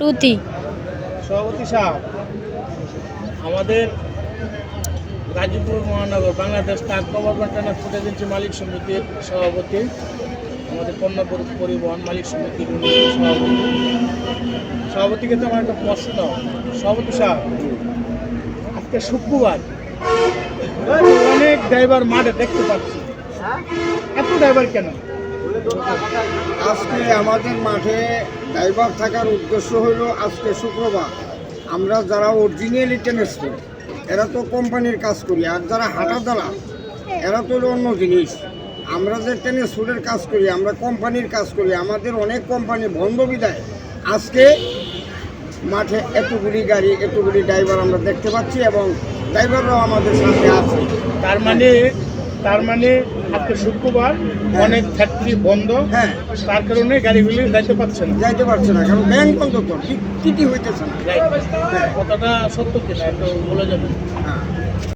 টুতি। সভাপতি সাহেব, আমাদের গাজীপুর মহানগর, Bangladesh truck government and food মালিক সমিতির সভাপতি, আমাদের পণ্য পরিবহন মালিক সমিতির সভাপতি। সভাপতিকে তো আমার একটা প্রশ্ন, সভাপতি সাহেব, আজকে শুক্রবার, অনেক ড্রাইভার মাঠে দেখতে পাচ্ছি। এত ড্রাইভার কেন? আজকে আমাদের মাঠে ড্রাইভার থাকার উদ্দেশ্য হলো আজকে শুক্রবার। আমরা যারা অরিজিনালি টেনিস করি এরা তো কোম্পানির কাজ করি, আর যারা হাঁটা দালাল এরা তো অন্য জিনিস। আমরা যে টেনিস ফুডের কাজ করি, আমরা কোম্পানির কাজ করি, আমাদের অনেক কোম্পানি বন্ধ বিদায় আজকে মাঠে এতগুলি গাড়ি, এতগুলি ড্রাইভার আমরা দেখতে পাচ্ছি এবং ড্রাইভাররাও আমাদের সাথে আছে। তার মানে তার মানে আজকে শুক্রবার অনেক ফ্যাক্টরি বন্ধ। হ্যাঁ। তার কারণে গাড়িগুলি যাইতে পারছে না। যাইতে পারছে না কারণ ব্যাংক বন্ধ তো টিটি হইতেছে না। Right. কথাটা সত্য কিনা একটু বলে যাবে। হ্যাঁ।